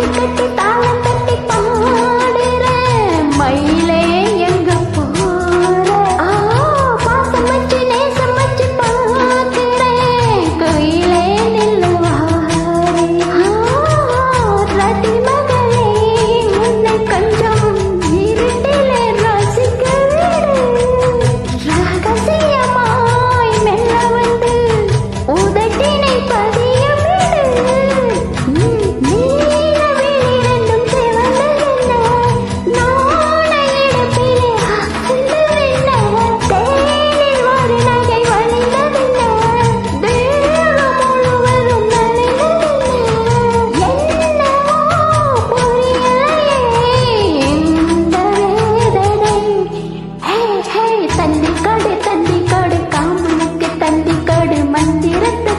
picket ता தண்டி காடு தண்டி காடு காமனுக்கு தண்டி காடு மந்திரத்தை